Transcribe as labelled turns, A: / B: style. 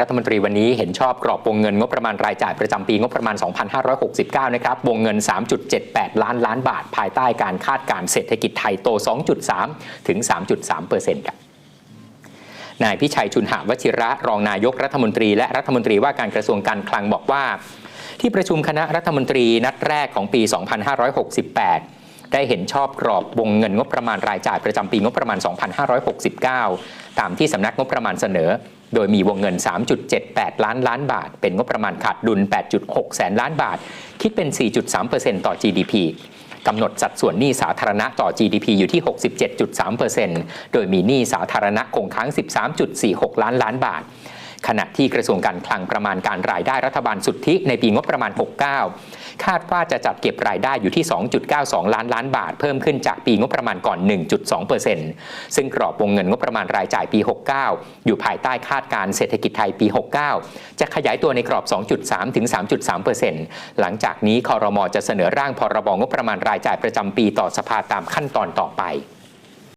A: รัฐมนตรีวันนี้เห็นชอบกรอบวงเงินงบประมาณรายจ่ายประจำปีงบประมาณ 2569 นะครับ วงเงิน 3.78 ล้านล้านบาท ภายใต้การคาดการณ์เศรษฐกิจไทยโต 2.3 ถึง 3.3เปอร์เซ็นต์ครับนายพิชัยชุนหาวชิระ รองนายกรัฐมนตรี และรัฐมนตรีว่าการกระทรวงการคลังบอกว่า ที่ประชุมคณะรัฐมนตรีนัดแรกของปี 2568ได้เห็นชอบกรอบวงเงินงบประมาณรายจ่ายประจำปีงบประมาณ 2569 ตามที่สำนักงบประมาณเสนอ โดยมีวงเงิน 3.78 ล้านล้านบาท เป็นงบประมาณขาดดุล 8.6 แสนล้านบาท คิดเป็น 4.3%ต่อ GDP กำหนดสัดส่วนหนี้สาธารณะต่อ GDP อยู่ที่ 67.3%โดยมีหนี้สาธารณะคงค้าง 13.46 ล้านล้านบาท ขณะที่กระทรวงการคลังประมาณการรายได้รัฐบาลสุทธิในปีงบประมาณ 69 คาดว่าจะจัดเก็บรายได้อยู่ที่ 2.92 ล้านล้านบาท เพิ่มขึ้นจากปีงบประมาณก่อน 1.2%ซึ่งกรอบวงเงินงบประมาณรายจ่ายปี 69 อยู่ภายใต้คาดการเศรษฐกิจไทยปี 69 จะขยายตัวในกรอบ 2.3 ถึง 3.3%หลังจากนี้คอรมอจะเสนอร่างพรบงบประมาณรายจ่ายประจำปีต่อสภาตามขั้นตอนต่อไป